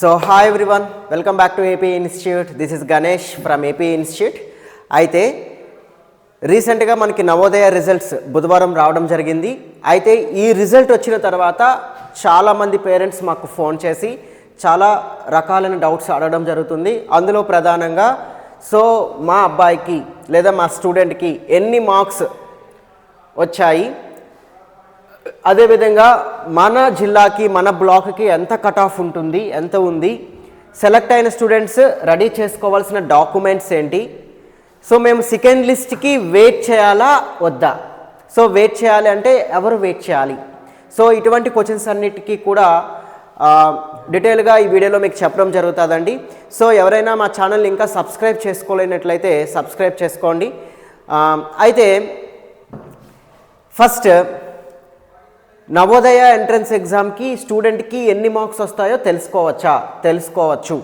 So hi everyone welcome back to AP institute this is Ganesh from AP institute అయితే రీసెంట్గా మనకి Navodaya results బుధవారం రావడం జరిగింది. అయితే ఈ రిజల్ట్ వచ్చిన తర్వాత చాలామంది పేరెంట్స్ మాకు ఫోన్ చేసి చాలా రకాలైన డౌట్స్ అడగడం జరుగుతుంది. అందులో ప్రధానంగా సో మా అబ్బాయికి లేదా మా స్టూడెంట్కి ఎన్ని మార్క్స్ వచ్చాయి? అదేవిధంగా మన జిల్లాకి మన బ్లాక్కి ఎంత కట్ ఆఫ్ ఉంటుంది ఎంత ఉంది సెలెక్ట్ అయిన స్టూడెంట్స్ రెడీ చేసుకోవాల్సిన డాక్యుమెంట్స్ ఏంటి? సో మేము సెకండ్ లిస్ట్కి వెయిట్ చేయాలా వద్దా? సో వెయిట్ చేయాలి అంటే ఎవరు వెయిట్ చేయాలి? సో ఇటువంటి క్వశ్చన్స్ అన్నిటికీ కూడా డీటెయిల్గా ఈ వీడియోలో మీకు చెప్పడం జరుగుతుందండి. సో ఎవరైనా మా ఛానల్ ఇంకా సబ్స్క్రైబ్ చేసుకోలేనట్లయితే సబ్స్క్రైబ్ చేసుకోండి. అయితే ఫస్ట్ నవోదయ ఎంట్రన్స్ ఎగ్జామ్కి స్టూడెంట్కి ఎన్ని మార్క్స్ వస్తాయో తెలుసుకోవచ్చా? తెలుసుకోవచ్చు.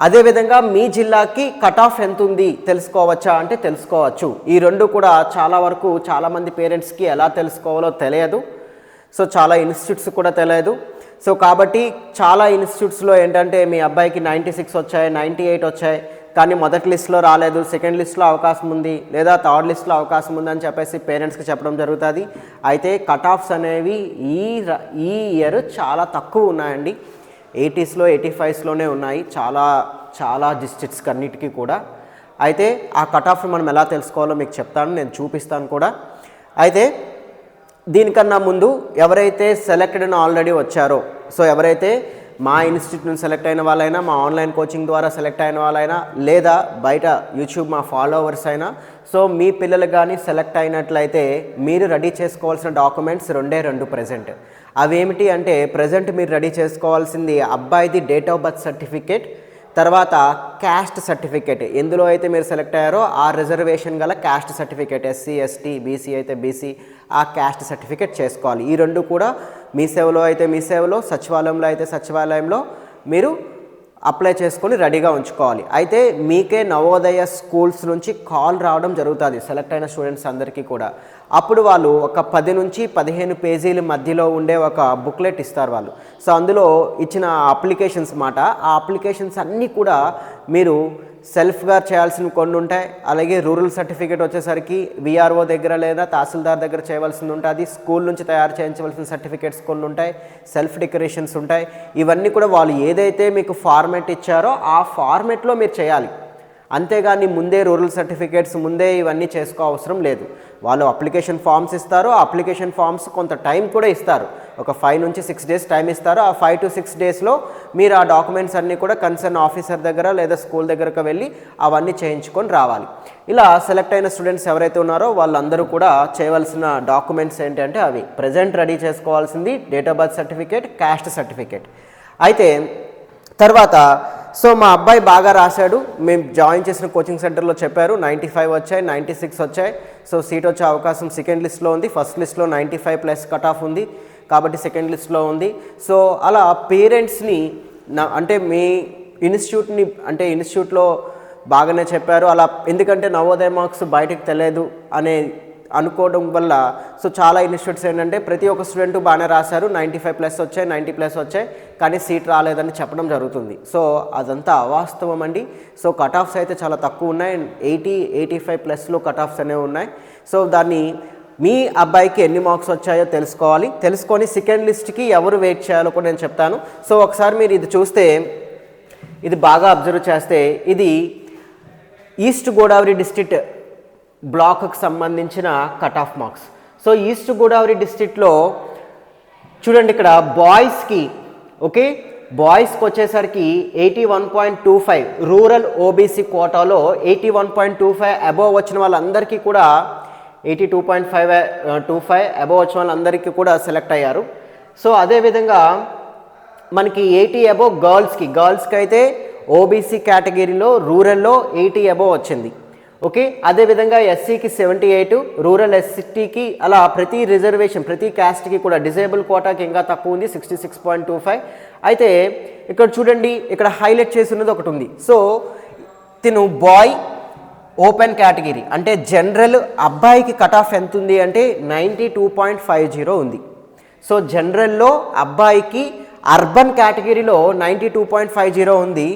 అదేవిధంగా మీ జిల్లాకి కట్ ఆఫ్ ఎంత ఉంది తెలుసుకోవచ్చా అంటే తెలుసుకోవచ్చు. ఈ రెండు కూడా చాలా వరకు చాలామంది పేరెంట్స్కి ఎలా తెలుసుకోవాలో తెలియదు. సో చాలా ఇన్స్టిట్యూట్స్ కూడా తెలియదు. సో కాబట్టి చాలా ఇన్స్టిట్యూట్స్లో ఏంటంటే మీ అబ్బాయికి నైంటీ సిక్స్ వచ్చాయి నైంటీ ఎయిట్ వచ్చాయి. కానీ మొదటి లిస్ట్లో రాలేదు సెకండ్ లిస్ట్లో అవకాశం ఉంది లేదా థర్డ్ లిస్ట్లో అవకాశం ఉంది అని చెప్పేసి పేరెంట్స్కి చెప్పడం జరుగుతుంది. అయితే కట్ ఆఫ్స్ అనేవి ఈ ఈ ఇయర్ చాలా తక్కువ ఉన్నాయండి. ఎయిటీస్లో ఎయిటీ ఫైవ్స్లోనే ఉన్నాయి. చాలా చాలా డిస్ట్రిక్ట్స్కి అన్నిటికీ కూడా. అయితే ఆ కట్ ఆఫ్ మనం ఎలా తెలుసుకోవాలో మీకు చెప్తాను నేను చూపిస్తాను కూడా. అయితే దీనికన్నా ముందు ఎవరైతే సెలెక్టెడ్ ఆల్రెడీ వచ్చారో సో ఎవరైతే మా ఇన్స్టిట్యూట్ నుంచి సెలెక్ట్ అయిన వాళ్ళైనా మా ఆన్లైన్ కోచింగ్ ద్వారా సెలెక్ట్ అయిన వాళ్ళైనా లేదా బయట యూట్యూబ్ మా ఫాలోవర్స్ అయినా సో మీ పిల్లలు కానీ సెలెక్ట్ అయినట్లయితే మీరు రెడీ చేసుకోవాల్సిన డాక్యుమెంట్స్ రెండే రెండు ప్రజెంట్. అవేమిటి అంటే ప్రజెంట్ మీరు రెడీ చేసుకోవాల్సింది అబ్బాయిది డేట్ ఆఫ్ బర్త్ సర్టిఫికేట్ తర్వాత క్యాస్ట్ సర్టిఫికేట్ ఎందులో అయితే మీరు సెలెక్ట్ అయ్యారో ఆ రిజర్వేషన్ గల caste certificate SC ST BC అయితే బీసీ ఆ క్యాస్ట్ సర్టిఫికేట్ చేసుకోవాలి. ఈ రెండు కూడా మీ సేవలో అయితే మీ సేవలో సచివాలయంలో అయితే సచివాలయంలో మీరు అప్లై చేసుకొని రెడీగా ఉంచుకోవాలి. అయితే మీకే నవోదయ స్కూల్స్ నుంచి కాల్ రావడం జరుగుతుంది సెలెక్ట్ అయిన స్టూడెంట్స్ అందరికీ కూడా. అప్పుడు వాళ్ళు ఒక పది నుంచి పదిహేను పేజీల మధ్యలో ఉండే ఒక బుక్లెట్ ఇస్తారు వాళ్ళు. సో అందులో ఇచ్చిన అప్లికేషన్స్ మాట. ఆ అప్లికేషన్స్ అన్నీ కూడా మీరు సెల్ఫ్గా చేయాల్సిన కొన్ని ఉంటాయి. అలాగే రూరల్ సర్టిఫికేట్ వచ్చేసరికి విఆర్ఓ దగ్గర లేదా తహసీల్దార్ దగ్గర చేయవలసింది ఉంటుంది స్కూల్ నుంచి తయారు చేయించవలసిన సర్టిఫికేట్స్ కొన్ని ఉంటాయి. సెల్ఫ్ డెకరేషన్స్ ఉంటాయి. ఇవన్నీ కూడా వాళ్ళు ఏదైతే మీకు ఫార్మేట్ ఇచ్చారో ఆ ఫార్మేట్లో మీరు చేయాలి. అంతేగాని ముందే రూరల్ సర్టిఫికేట్స్ ముందే ఇవన్నీ చేసుకో అవసరం లేదు. వాళ్ళు అప్లికేషన్ ఫామ్స్ ఇస్తారు. ఆ అప్లికేషన్ ఫామ్స్ కొంత టైం కూడా ఇస్తారు. ఒక ఫైవ్ నుంచి సిక్స్ డేస్ టైం ఇస్తారు. ఆ ఫైవ్ టు సిక్స్ డేస్లో మీరు ఆ డాక్యుమెంట్స్ అన్నీ కూడా కన్సర్న్ ఆఫీసర్ దగ్గర లేదా స్కూల్ దగ్గరకు వెళ్ళి అవన్నీ చేయించుకొని రావాలి. ఇలా సెలెక్ట్ అయిన స్టూడెంట్స్ ఎవరైతే ఉన్నారో వాళ్ళందరూ కూడా చేయవలసిన డాక్యుమెంట్స్ ఏంటంటే అవి. ప్రజెంట్ రెడీ చేసుకోవాల్సింది date of birth certificate caste certificate. అయితే తర్వాత సో మా అబ్బాయి బాగా రాశాడు. మేము జాయిన్ చేసిన కోచింగ్ సెంటర్లో చెప్పారు. నైంటీ ఫైవ్ వచ్చాయి నైంటీ సిక్స్ వచ్చాయి. సో సీట్ వచ్చే అవకాశం సెకండ్ లిస్ట్లో ఉంది. ఫస్ట్ లిస్ట్లో ninety five plus cut off ఉంది. కాబట్టి సెకండ్ లిస్ట్లో ఉంది. సో అలా పేరెంట్స్ని నా అంటే మీ ఇన్స్టిట్యూట్ని అంటే ఇన్స్టిట్యూట్లో బాగానే చెప్పారు. అలా ఎందుకంటే నవోదయ మార్క్స్ బయటకు తెలియదు అనే అనుకోవడం వల్ల సో చాలా ఇన్స్టిట్యూట్స్ ఏంటంటే ప్రతి ఒక్క స్టూడెంట్ బాగానే రాశారు. నైంటీ ఫైవ్ ప్లస్ వచ్చాయి నైంటీ ప్లస్ వచ్చాయి కానీ సీట్ రాలేదని చెప్పడం జరుగుతుంది. సో అదంతా అవాస్తవం అండి. సో కట్ ఆఫ్స్ అయితే చాలా తక్కువ ఉన్నాయి. ఎయిటీ ఎయిటీ ఫైవ్ ప్లస్లో కట్ ఆఫ్స్ అనేవి ఉన్నాయి. సో దాన్ని మీ అబ్బాయికి ఎన్ని మార్క్స్ వచ్చాయో తెలుసుకోవాలి. తెలుసుకొని సెకండ్ లిస్ట్కి ఎవరు వెయిట్ చేయాలో కూడా నేను చెప్తాను. సో ఒకసారి మీరు ఇది చూస్తే ఇది బాగా అబ్జర్వ్ చేస్తే ఇది ఈస్ట్ గోదావరి డిస్ట్రిక్ట్ బ్లాక్కి సంబంధించిన cut off marks. So east Godavari డిస్ట్రిక్ట్లో చూడండి ఇక్కడ బాయ్స్కి ఓకే బాయ్స్కి వచ్చేసరికి eighty one point two five rural OBC కోటాలో eighty one point two five above వచ్చిన వాళ్ళందరికీ కూడా eighty two point five two five above వచ్చిన వాళ్ళందరికీ కూడా సెలెక్ట్ అయ్యారు. సో అదేవిధంగా మనకి ఎయిటీ అబోవ్ గర్ల్స్కి గర్ల్స్కి అయితే ఓబీసీ కేటగిరీలో రూరల్లో ఎయిటీ అబోవ్ వచ్చింది. ఓకే? అదేవిధంగా ఎస్సీకి సెవెంటీ ఎయిట్ రూరల్ ఎస్టీకి అలా ప్రతి రిజర్వేషన్ ప్రతి క్యాస్ట్కి కూడా డిజేబుల్ కోటాకి ఇంకా తక్కువ ఉంది sixty six point two five అయితే ఇక్కడ చూడండి ఇక్కడ హైలైట్ చేసినది ఒకటి ఉంది. సో తిను బాయ్ ఓపెన్ కేటగిరీ అంటే జనరల్ అబ్బాయికి కట్ ఆఫ్ ఎంత ఉంది అంటే ninety two point five zero ఉంది. సో జనరల్లో అబ్బాయికి అర్బన్ కేటగిరీలో ninety two point five zero ఉంది.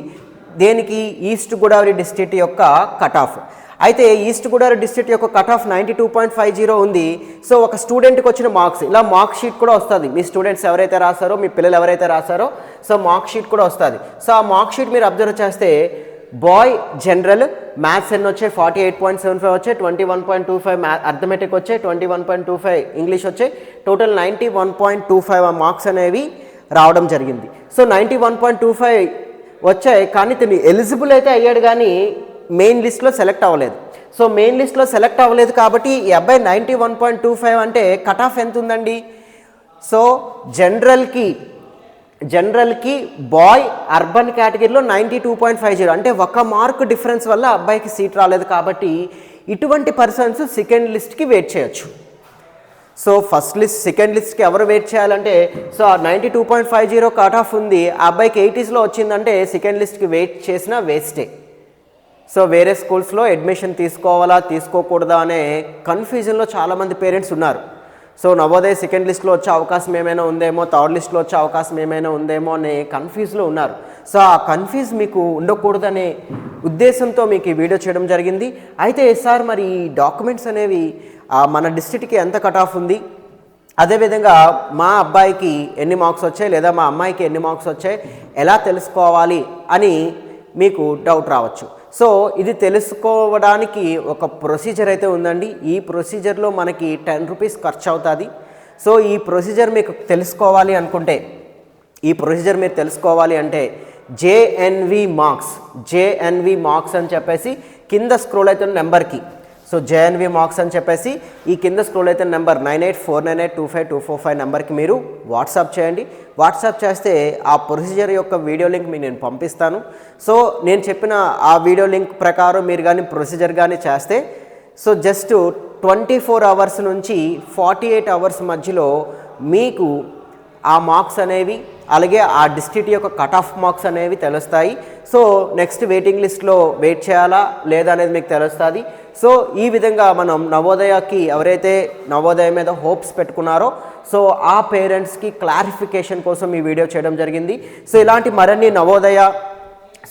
దేనికి? ఈస్ట్ గోదావరి డిస్ట్రిక్ట్ యొక్క కట్ ఆఫ్ అయితే ఈస్ట్ గోదావరి డిస్ట్రిక్ట్ యొక్క cut off ninety two point five zero ఉంది. సో ఒక స్టూడెంట్కి వచ్చిన మార్క్స్ ఇలా మార్క్ షీట్ కూడా వస్తుంది. మీ స్టూడెంట్స్ ఎవరైతే రాస్తారో మీ పిల్లలు ఎవరైతే రాస్తారో సో మార్క్ షీట్ కూడా వస్తుంది. సో ఆ మార్క్ షీట్ మీరు అబ్జర్వ్ చేస్తే బాయ్ జనరల్ మ్యాథ్స్ ఎన్ని వచ్చాయి? Forty eight point seven five వచ్చాయి twenty one point two five మ్యా అర్థమెటిక్ వచ్చాయి twenty one point two five English వచ్చాయి. Total ninety one point two five marks అనేవి రావడం జరిగింది. So ninety one point two five వచ్చాయి కానీ తిని ఎలిజిబుల్ అయితే అయ్యాడు కానీ మెయిన్ లిస్ట్లో సెలెక్ట్ అవ్వలేదు. సో మెయిన్ లిస్ట్లో సెలెక్ట్ అవ్వలేదు కాబట్టి ఈ అబ్బాయి ninety one point two five అంటే కట్ ఆఫ్ ఎంత ఉందండి? సో జనరల్కి జనరల్కి బాయ్ అర్బన్ కేటగిరీలో ninety two point five zero అంటే ఒక మార్క్ డిఫరెన్స్ వల్ల అబ్బాయికి సీట్ రాలేదు కాబట్టి ఇటువంటి పర్సన్స్ సెకండ్ లిస్ట్కి వెయిట్ చేయొచ్చు. సో ఫస్ట్ లిస్ట్ సెకండ్ లిస్ట్కి ఎవరు వెయిట్ చేయాలంటే so ninety two point five zero cut off ఉంది. ఆ అబ్బాయికి ఎయిటీస్లో వచ్చిందంటే సెకండ్ లిస్ట్కి వెయిట్ చేసినా వేస్టే సో వేరే స్కూల్స్లో అడ్మిషన్ తీసుకోవాలా తీసుకోకూడదా అనే కన్ఫ్యూజన్లో చాలామంది పేరెంట్స్ ఉన్నారు. సో నవోదయ సెకండ్ లిస్ట్లో వచ్చే అవకాశం ఏమైనా ఉందేమో థర్డ్ లిస్ట్లో వచ్చే అవకాశం ఏమైనా ఉందేమో అనే కన్ఫ్యూజ్లో ఉన్నారు. సో ఆ కన్ఫ్యూజ్ మీకు ఉండకూడదనే ఉద్దేశంతో మీకు ఈ వీడియో చేయడం జరిగింది. అయితే సార్ మరి ఈ డాక్యుమెంట్స్ అనేవి మన డిస్ట్రిక్ట్కి ఎంత కట్ ఆఫ్ ఉంది? అదేవిధంగా మా అబ్బాయికి ఎన్ని మార్క్స్ వచ్చాయి లేదా మా అమ్మాయికి ఎన్ని మార్క్స్ వచ్చాయి ఎలా తెలుసుకోవాలి అని మీకు డౌట్ రావచ్చు. సో ఇది తెలుసుకోవడానికి ఒక ప్రొసీజర్ అయితే ఉందండి. ఈ ప్రొసీజర్లో మనకి టెన్ రూపీస్ ఖర్చు అవుతుంది. సో ఈ ప్రొసీజర్ మీకు తెలుసుకోవాలి అనుకుంటే ఈ ప్రొసీజర్ మీరు తెలుసుకోవాలి అంటే జేఎన్వి మార్క్స్ జేఎన్వి మార్క్స్ అని చెప్పేసి కింద స్క్రోల్ అవుతున్న నెంబర్కి సో జేఎన్వి మార్క్స్ అని చెప్పేసి ఈ కింద స్క్రోల్ అయితే number nine eight four nine eight two five two four five నెంబర్కి మీరు వాట్సాప్ చేయండి. వాట్సాప్ చేస్తే ఆ ప్రొసీజర్ యొక్క వీడియో లింక్ మీకు నేను పంపిస్తాను. సో నేను చెప్పిన ఆ వీడియో లింక్ ప్రకారం మీరు కానీ ప్రొసీజర్ కానీ చేస్తే so just twenty four hours నుంచి ఫార్టీ ఎయిట్ అవర్స్ మధ్యలో మీకు ఆ మార్క్స్ అనేవి అలాగే ఆ డిస్ట్రిక్ట్ యొక్క కట్ ఆఫ్ మార్క్స్ అనేవి తెలుస్తాయి. సో నెక్స్ట్ వెయిటింగ్ లిస్ట్లో వెయిట్ చేయాలా? లేదా అనేది మీకు తెలుస్తుంది. సో ఈ విధంగా మనం నవోదయకి ఎవరైతే నవోదయ మీద హోప్స్ పెట్టుకున్నారో సో ఆ పేరెంట్స్కి క్లారిఫికేషన్ కోసం ఈ వీడియో చేయడం జరిగింది. సో ఇలాంటి మరిన్ని Navodaya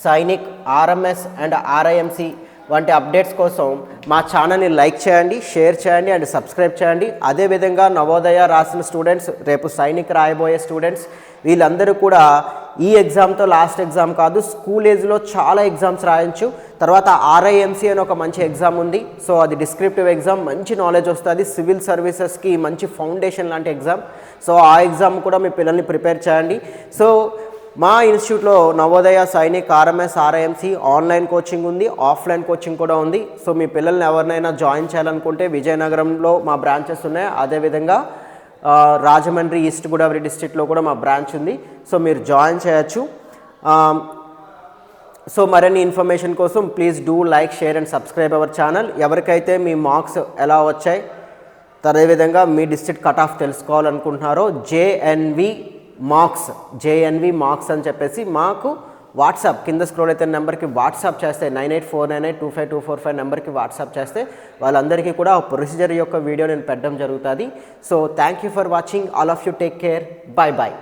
Sainik RMS and RIMC వంటి అప్డేట్స్ కోసం మా ఛానల్ని లైక్ చేయండి షేర్ చేయండి అండ్ సబ్స్క్రైబ్ చేయండి. అదేవిధంగా నవోదయ రాసిన స్టూడెంట్స్ రేపు సైనిక్ రాయబోయే స్టూడెంట్స్ వీళ్ళందరూ కూడా ఈ ఎగ్జామ్తో లాస్ట్ ఎగ్జామ్ కాదు స్కూల్ ఏజ్లో చాలా ఎగ్జామ్స్ రాయొచ్చు తర్వాత ఆర్ఐఎంసీ అని ఒక మంచి ఎగ్జామ్ ఉంది. సో అది డిస్క్రిప్టివ్ ఎగ్జామ్ మంచి నాలెడ్జ్ వస్తుంది. సివిల్ సర్వీసెస్కి మంచి ఫౌండేషన్ లాంటి ఎగ్జామ్. సో ఆ ఎగ్జామ్ కూడా మీ పిల్లల్ని ప్రిపేర్ చేయండి. సో మా ఇన్స్టిట్యూట్లో Navodaya Sainik RMS RIMC online coaching ఉంది ఆఫ్లైన్ కోచింగ్ కూడా ఉంది. సో మీ పిల్లల్ని ఎవరినైనా జాయిన్ చేయాలనుకుంటే విజయనగరంలో మా బ్రాంచెస్ ఉన్నాయి. అదేవిధంగా రాజమండ్రి ఈస్ట్ గోదావరి డిస్టిక్లో కూడా మా బ్రాంచ్ ఉంది. సో మీరు జాయిన్ చేయొచ్చు. సో మరిన్ని ఇన్ఫర్మేషన్ కోసం please do like share and subscribe our channel. ఎవరికైతే మీ మార్క్స్ ఎలా వచ్చాయి అదేవిధంగా మీ డిస్ట్రిక్ట్ కట్ ఆఫ్ తెలుసుకోవాలనుకుంటున్నారో జేఎన్వి మార్క్స్ జేఎన్వి మార్క్స్ అని చెప్పేసి మాకు వాట్సాప్ కింద స్క్రోల్ అయితే నెంబర్కి వాట్సాప్ చేస్తే nine eight four nine eight two five two four five నెంబర్కి వాట్సాప్ చేస్తే వాళ్ళందరికీ కూడా ఆ ప్రొసీజర్ యొక్క వీడియో నేను పెట్టడం జరుగుతుంది. So thank you for watching all of you take care bye bye